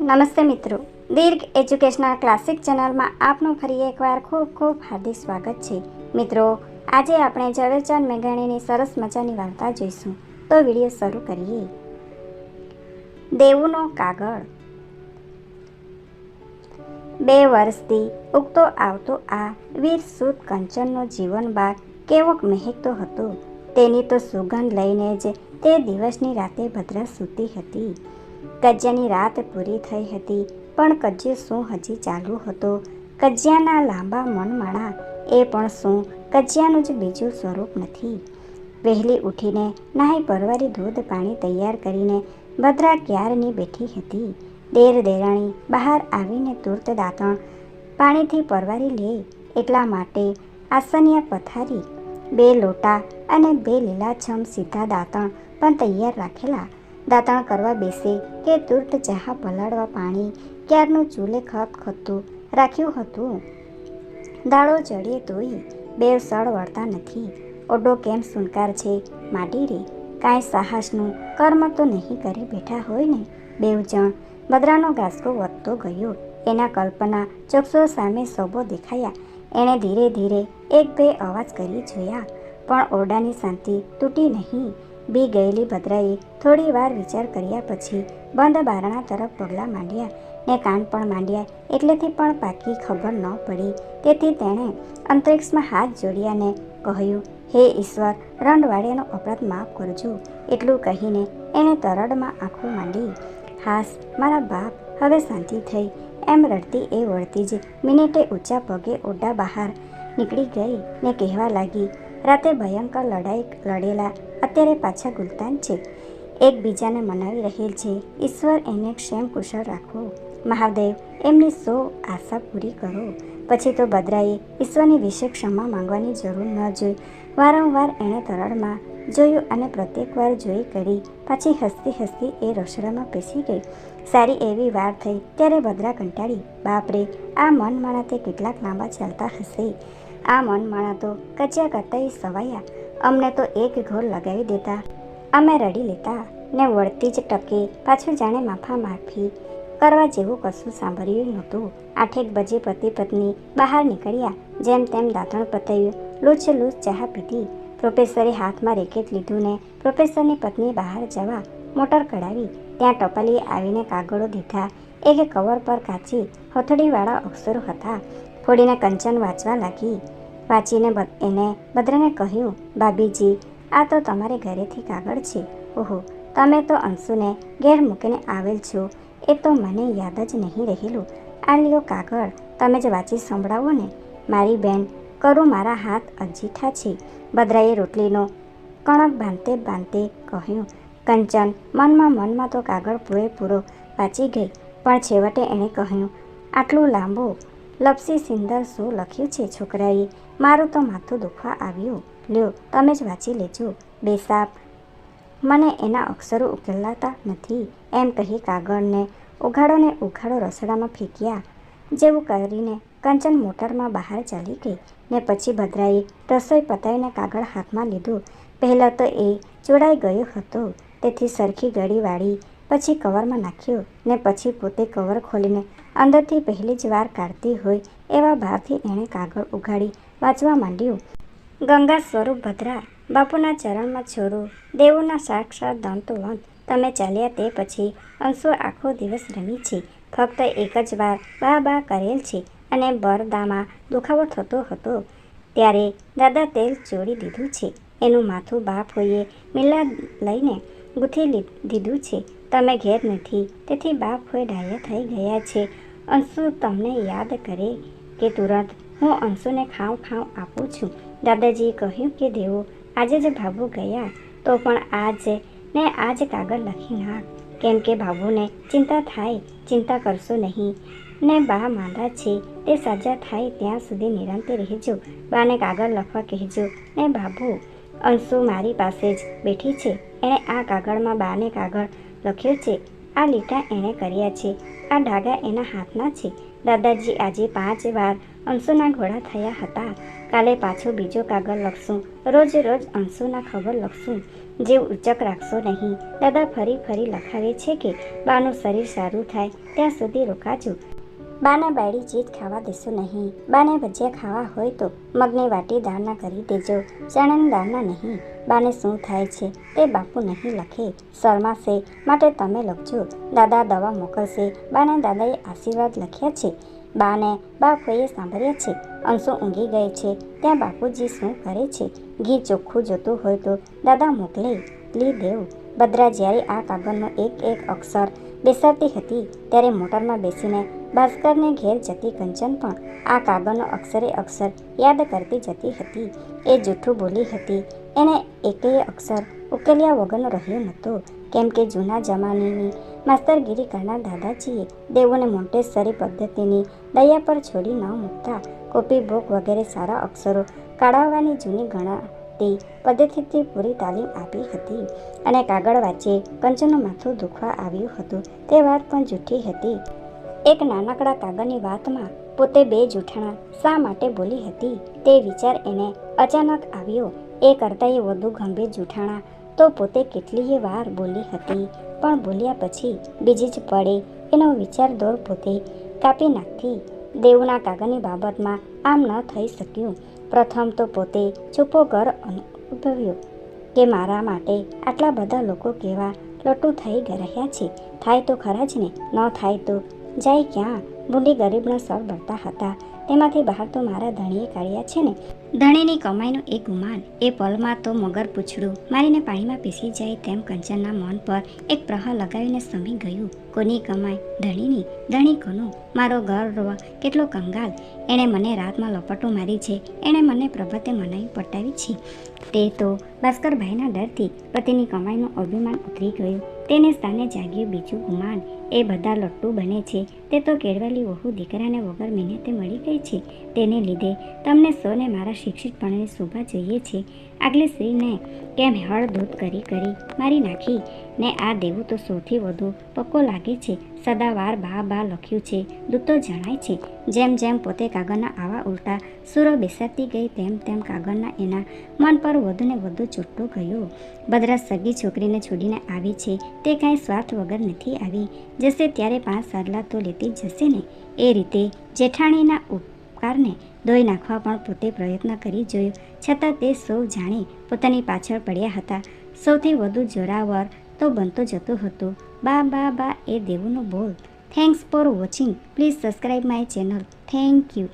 નમસ્તે મિત્રો. દીર્ઘ educational classic ચેનલમાં આપનું ફરી એકવાર ખૂબ ખૂબ હાર્દિક સ્વાગત છે. મિત્રો, આજે આપણે ઝવેરચંદ મેઘાણીની સરસ મજાની વાર્તા જોઈશું. તો વીડિયો શરૂ કરીએ. દેવુનો કાગળ. બે વર્ષથી ઉગતો આવતો આ વીર સુદ કંચનનો જીવન બાગ કેવોક મહેકતો હતો. તેની તો સુગંધ લઈને જ તે દિવસની રાતે ભદ્રા સૂતી હતી. કજ્યાની રાત પૂરી થઈ હતી, પણ કજ્યો શું હજી ચાલુ હતો? કજ્યાના લાંબા મનમાળા, એ પણ શું? કજ્યાનું જ બીજું સ્વરૂપ નથી. વહેલી ઉઠીને નાહી પરવારી દૂધ પાણી તૈયાર કરીને ભદ્રા ક્યારની બેઠી હતી? દેર દેરાણી બહાર આવીને તુરત દાંતણ પાણીથી પરવારી લે એટલા માટે આસનિયા પથારી, બે લોટા અને બે લીલાછમ સીધા દાંતણ પણ તૈયાર રાખેલા દાંતણ કરવા બેસે કે તુર્ત ચા પલાળવા પાણી, ક્યારનું ચૂલે ખત ખતું, રાખ્યું હતું. દાળો ચડીએ તોય બે સળ વળતા નથી. ઓડો કેમ સુનકાર છે? માટી રે. કાંઈ સાહસનું કર્મ તો નહીં કરી બેઠા હોય ને? બેવ જણ બદરાનો ઘાસકો વધતો ગયો. એના કલ્પના ચોકસો સામે સોબો દેખાયા. એણે ધીરે ધીરે એક બે અવાજ કરી જોયા. પણ ઓરડાની શાંતિ તૂટી નહીં. બી ગયેલી ભદ્રાએ થોડી વાર વિચાર કર્યા પછી બંધ બારણા તરફ પગલાં માંડ્યા. ને કાન પણ માંડ્યા. એટલેથી પણ પાકી ખબર ન પડી. તેથી તેણે અંતરિક્ષમાં હાથ જોડ્યા ને કહ્યું, હે ઈશ્વર રંડવાડિયાનો અપરાધ માફ કરજો. એટલું કહીને એણે તરડમાં આંખો માંડી. હાસ, મારા બાપ, હવે શાંતિ થઈ. એમ રડતી એ વળતી જ મિનિટે ઊંચા પગે ઓડા બહાર નીકળી ગઈ ને કહેવા લાગી રાતે ભયંકર લડાઈ લડેલા અત્યારે પાછા ગુલતાન છે. એકબીજાને મનાવી રહેલ છે. ઈશ્વર એને ક્ષેમ કુશળ રાખો. મહાદેવ, એમની સો આશા પૂરી કરો. પછી તો બદરાએ ઈશ્વરની વિશે ક્ષમા માંગવાની જરૂર ન જોઈ. વારંવાર એણે તરળમાં જોયું અને પ્રત્યેક વાર જોઈ કરી. પાછી હસતી હસતી એ રસોડામાં પેસી ગઈ. સારી એવી વાર થઈ. ત્યારે બદરા કંટાળી, બાપરે, આ મન માણા તે કેટલાક લાંબા ચાલતા હશે. આ મન માણા તો કચ્યા કરતા સવાયા. અમને તો એક ઘોર લગાવી દેતા. અમે રડી લેતા ને વળતી જ ટકે પાછું જાણે માફા માફી કરવા જેવું કશું સાંભળ્યું નહોતું. આઠેક બજે પતિ પત્ની બહાર નીકળ્યા, જેમ તેમ દાંતણ પતાવ્યું. લૂછ લૂચ ચા પીધી. પ્રોફેસરે હાથમાં રેકેટ લીધું ને પ્રોફેસરની પત્ની બહાર જવા મોટર કઢાવી. ત્યાં ટપાલીએ આવીને કાગળો દીધા. એક કવર પર કાચી હથોડીવાળા અક્ષરો હતા. ફોડીને કંચન વાંચવા લાગી. વાંચીને એને બદ્રને કહ્યું, ભાભીજી, આ તો તમારે ઘરેથી કાગળ છે. ઓહો, તમે તો અંશુને ઘેર મૂકીને આવેલ છો. એ તો મને યાદ જ નહીં રહેલું. આ લ્યો કાગળ, તમે જ વાંચી સંભળાવો ને. મારી બેન, કરું મારા હાથ અજીઠા છે. બદરાએ રોટલીનો કણક બાંધતે બાંધતે કહ્યું, કંચન, મનમાં મનમાં તો કાગળ પૂરેપૂરો વાંચી ગઈ. પણ છેવટે એણે કહ્યું, આટલું લાંબુ લપસી સિંદર શું લખ્યું છે, છોકરાએ, મારું તો માથું દુખવા આવ્યું. લ્યો, તમે જ વાંચી લેજો. બેસાપ. મને એના અક્ષરો ઉકેલાતા નથી. એમ કહી કાગળને ઉઘાડો ને ઉઘાડો રસોડામાં ફેંક્યા. જેવું કરીને કંચન મોટરમાં બહાર ચાલી ગઈ ને પછી ભદ્રાએ રસોઈ પતાવીને કાગળ હાથમાં લીધું. પહેલાં તો એ ચોડાઈ ગયો હતો. તેથી સરખી ગળી વાળી પછી કવરમાં નાખ્યો ને પછી પોતે કવર ખોલીને અંદરથી પહેલી જ વાર કાઢતી હોય એવા ભાવથી એણે કાગળ ઉઘાડી વાંચવા માંડ્યું. ગંગા સ્વરૂપ ભદ્રા, બાપુના ચરણમાં છોરો દેવોના સાક્ષાત દંતવંત તમે ચાલ્યા તે પછી અંશો આખો દિવસ રમી છે. ફક્ત એક જ વાર બા બા કરેલ છે અને બરદામાં દુખાવો થતો હતો. ત્યારે દાદા તેલ ચોરી દીધું છે. એનું માથું બાપ હોઈએ મિલા લઈને ગૂંથી દીધું છે. તમે ઘેર નથી. તેથી બાપ હોય ડાયા થઈ ગયા છે. અંશુ તમને યાદ કરે કે તુરંત હું અંશુને ખાવ ખાવ આપું છું. દાદાજીએ કહ્યું કે દેવો, આજે જ ભાભુ ગયા, તો પણ આજ ને આજ કાગળ લખી નાખ. કેમ કે ભાભુને ચિંતા થાય, ચિંતા કરશો નહીં. ને બા માંદા છે, તે સાજા થાય ત્યાં સુધી નિરાંતે રહેજો. બાને કાગળ લખવા કહેજો. ને બાબુ અંશુ મારી પાસે જ બેઠી છે. એણે આ કાગળમાં બાને કાગળ લખ્યો છે, આ લીટા એણે કર્યા છે, આ ડાગા એના હાથના છે. દાદાજી આજે પાંચ વાર અંશુના ઘોડા થયા હતા. કાલે પાછો બીજો કાગળ લખશું. રોજ રોજ અંશુના ખબર લખશું. જે ઉચક રાખશો નહીં. દાદા ફરી ફરી લખાવે છે કે, બાનું શરીર સારું થાય, ત્યાં સુધી રોકાજો. બાને બાયડી ચીજ ખાવા દેશો નહીં. બાને ભજીયા ખાવા હોય તો મગની વાટી દાળના કરી દેજો. ચણાની દાળના નહીં. બાને શું થાય છે તે બાપુ નહીં લખે. શરમાશે. માટે તમે લખજો. દાદા દવા મોકલશે. બાને દાદાએ આશીર્વાદ લખ્યા છે. બાને બાપુએ સાંભળ્યા છે. અંશુ ઊંઘી ગઈ છે. ત્યાં બાપુજી શું કરે છે? ઘી ચોખ્ખું જોતું હોય તો દાદા મોકલે લી દેવ. ભદ્રા જ્યારે આ કાગળનો એક એક અક્ષર બેસાડતી હતી ત્યારે મોટરમાં બેસીને ભાસ્કરને ઘેર જતી કંચન પણ આ કાગળનો અક્ષરે અક્ષર યાદ કરતી જતી હતી. એ જૂઠું બોલી હતી. એને એકેય અક્ષર ઉકેલ્યા વગરનો રહ્યો નહોતો. કેમ કે જૂના જમાનાની માસ્તરગીરી કરનાર દાદાજીએ દેવોને મોન્ટેસરી પદ્ધતિની દયા પર છોડી ન મૂકતા. કોપી, બુક વગેરે સારા અક્ષરો કાઢવવાની જૂની ગણાતી પદ્ધતિથી પૂરી તાલીમ આપી હતી અને કાગળ વાંચે કંચનનું માથું દુખવા આવ્યું હતું. તે વાત પણ જૂઠી હતી. એક નાનકડા કાગળની વાતમાં પોતે બે જૂઠાણા શા માટે બોલી હતી તે વિચાર એને અચાનક આવ્યો. એ કરતાં એ વધુ ગંભીર જૂઠાણા તો પોતે કેટલીય વાર બોલી હતી. પણ બોલ્યા પછી બીજી જ પડે એનો વિચાર દોર પોતે કાપી નાખતી દેવના કાગળની બાબતમાં આમ ન થઈ શક્યું. પ્રથમ તો પોતે છૂપો ઘર અનુભવ્યો કે મારા માટે આટલા બધા લોકો કેવા લટુ થઈ રહ્યા છે. થાય તો ખરા જ ને, ન થાય તો જાય ક્યાં? બુંડી ગરીબનો સર ભરતા હતા. તેમાંથી બહાર તો મારા ધણીએ કાઢ્યા છે ને. ધણીની કમાઈનું એક ગુમાન એ પલમાં તો મગર પૂછડું. મારીને પાણીમાં પીસી જાય તેમ કંચનના મન પર એક પ્રહાર લગાવીને સમી ગયું. કોની કમાઈ? ધણીની. ધણી કોનું? મારો ગર્વ. કેટલો કંગાલ. એણે મને રાતમાં લપટો મારી છે. એણે મને પ્રભાતે મનાઈ પટાવી છે. તે તો ભાસ્કરભાઈના ડરથી પતિની કમાઈનું અભિમાન ઉતરી ગયું. તેને સ્થાને જાગ્યું બીજું ગુમાન એ બધા લટ્ટુ બને છે. તે તો કેળવેલી વહુ દીકરાને વગર મહેનતે મળી ગઈ છે. તેને લીધે તમને સૌને મારા શિક્ષિતપણાની શોભા જોઈએ છે. આગલે સ્ત્રીને કેમ હળ દૂધ કરી કરી મારી નાખી? ને આ દેવું તો સૌથી વધુ પક્કો લાગે છે. સદાવાર બા બા લખ્યું છે. દૂધ તો જણાય છે. જેમ જેમ પોતે કાગળના આવા ઉલટા સૂરો બેસાતી ગઈ તેમ તેમ કાગળના એના મન પર વધુને વધુ ચોટ્ટો ગયો. ભદ્રા સગી છોકરીને છોડીને આવી છે. તે કાંઈ સ્વાર્થ વગર નથી આવી. જશે ત્યારે પાંચ સરલા તો લેતી જશે ને. એ રીતે જેઠાણીના ઉપકારને ધોઈ નાખવા પણ પોતે પ્રયત્ન કરી જોયો. છતાં તે સૌ જાણી પોતાની પાછળ પડ્યા હતા. સૌથી વધુ જોરાવર તો બનતો જતો હતો. બા બા બા, એ દેવુનો બોલ. Thanks for watching please subscribe my channel thank you